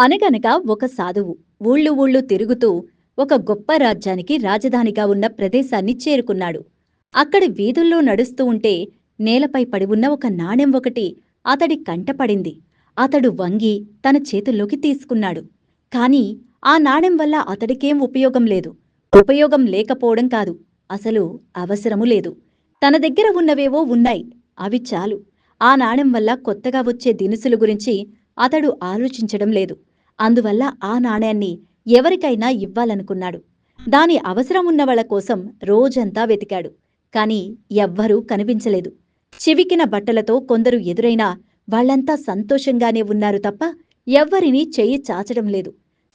అనగనగా ఒక సాధువు ఊళ్ళు ఊళ్ళు తిరుగుతూ ఒక గొప్ప రాజ్యానికి రాజధానిగా ఉన్న ప్రదేశాన్ని చేరుకున్నాడు. అక్కడి వీధుల్లో నడుస్తూ ఉంటే నేలపై పడి ఉన్న ఒక నాణెం ఒకటి అతడి కంటపడింది అతడు వంగి తన చేతుల్లోకి తీసుకున్నాడు. కాని ఆ నాణెం వల్ల అతడికేం ఉపయోగం లేదు. ఉపయోగం లేకపోవడం కాదు. అసలు అవసరము లేదు. తన దగ్గర ఉన్నవేవో ఉన్నాయి. అవి చాలు. ఆ నాణెం వల్ల కొత్తగా వచ్చే దినుసుల గురించి అతడు ఆలోచించడం లేదు. అందువల్ల ఆ నాణ్యాన్ని ఎవరికైనా ఇవ్వాలనుకున్నాడు. దాని అవసరం ఉన్న వాళ్ళ కోసం రోజంతా వెతికాడు. కాని ఎవ్వరూ కనిపించలేదు. చివికిన బట్టలతో కొందరు ఎదురైనా వాళ్ళంతా సంతోషంగానే ఉన్నారు తప్ప ఎవ్వరినీ చెయ్యి చాచడం లేదు.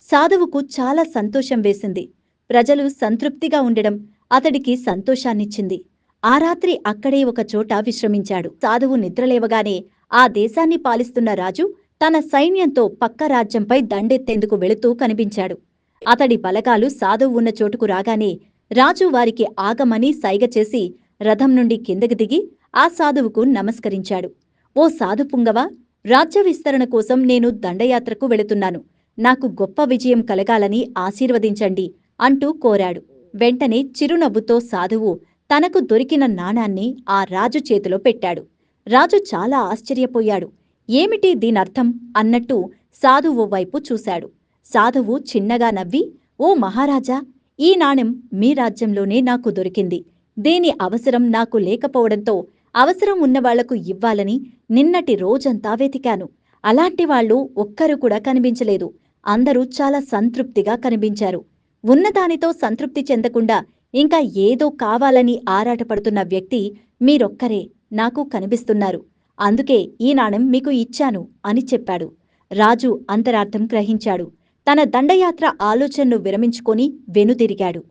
సాధువుకు చాలా సంతోషం వేసింది. ప్రజలు సంతృప్తిగా ఉండడం అతడికి సంతోషాన్నిచ్చింది. ఆ రాత్రి అక్కడే ఒక చోట విశ్రమించాడు. సాధువు నిద్రలేవగానే ఆ దేశాన్ని పాలిస్తున్న రాజు తన సైన్యంతో పక్క రాజ్యంపై దండెత్తేందుకు వెళుతూ కనిపించాడు. అతడి బలగాలు సాధువు ఉన్న చోటుకు రాగానే రాజు వారికి ఆగమని సైగ చేసి రథం నుండి కిందకి దిగి ఆ సాధువుకు నమస్కరించాడు. ఓ సాధు పుంగవ రాజ్య విస్తరణ కోసం నేను దండయాత్రకు వెళుతున్నాను. నాకు గొప్ప విజయం కలగాలని ఆశీర్వదించండి అంటూ కోరాడు. వెంటనే చిరునవ్వుతో సాధువు తనకు దొరికిన నాణాన్ని ఆ రాజు చేతిలో పెట్టాడు. రాజు చాలా ఆశ్చర్యపోయాడు. ఏమిటి దీనర్థం? అన్నట్టు సాధువు వైపు చూశాడు. సాధువు చిన్నగా నవ్వి ఓ మహారాజా ఈ నాణెం మీ రాజ్యంలోనే నాకు దొరికింది. దీని అవసరం నాకు లేకపోవడంతో అవసరం ఉన్నవాళ్ళకు ఇవ్వాలని నిన్నటి రోజంతా వెతికాను. అలాంటి వాళ్ళు ఒక్కరు కూడా కనిపించలేదు. అందరూ చాలా సంతృప్తిగా కనిపించారు. ఉన్నదానితో సంతృప్తి చెందకుండా ఇంకా ఏదో కావాలని ఆరాటపడుతున్న వ్యక్తి మీరొక్కరే నాకు కనిపిస్తున్నారు. అందుకే ఈ నాణెం మీకు ఇచ్చాను అని చెప్పాడు. రాజు అంతరార్థం గ్రహించాడు. తన దండయాత్ర ఆలోచనను విరమించుకొని వెనుతిరిగాడు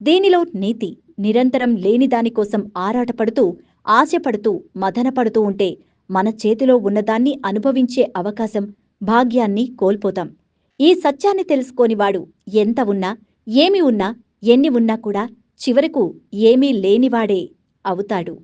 దీనిలో నీతి? నిరంతరం లేని దానికోసం ఆరాటపడుతూ ఆశపడుతూ మదనపడుతూ ఉంటే మన చేతిలో ఉన్నదాన్ని అనుభవించే అవకాశం భాగ్యాన్ని కోల్పోతాం. ఈ సత్యాన్ని తెలుసుకోనివాడు ఎంత ఉన్నా ఏమి ఉన్నా ఎన్ని ఉన్నా కూడా చివరకు ఏమీ లేనివాడే అవుతాడు.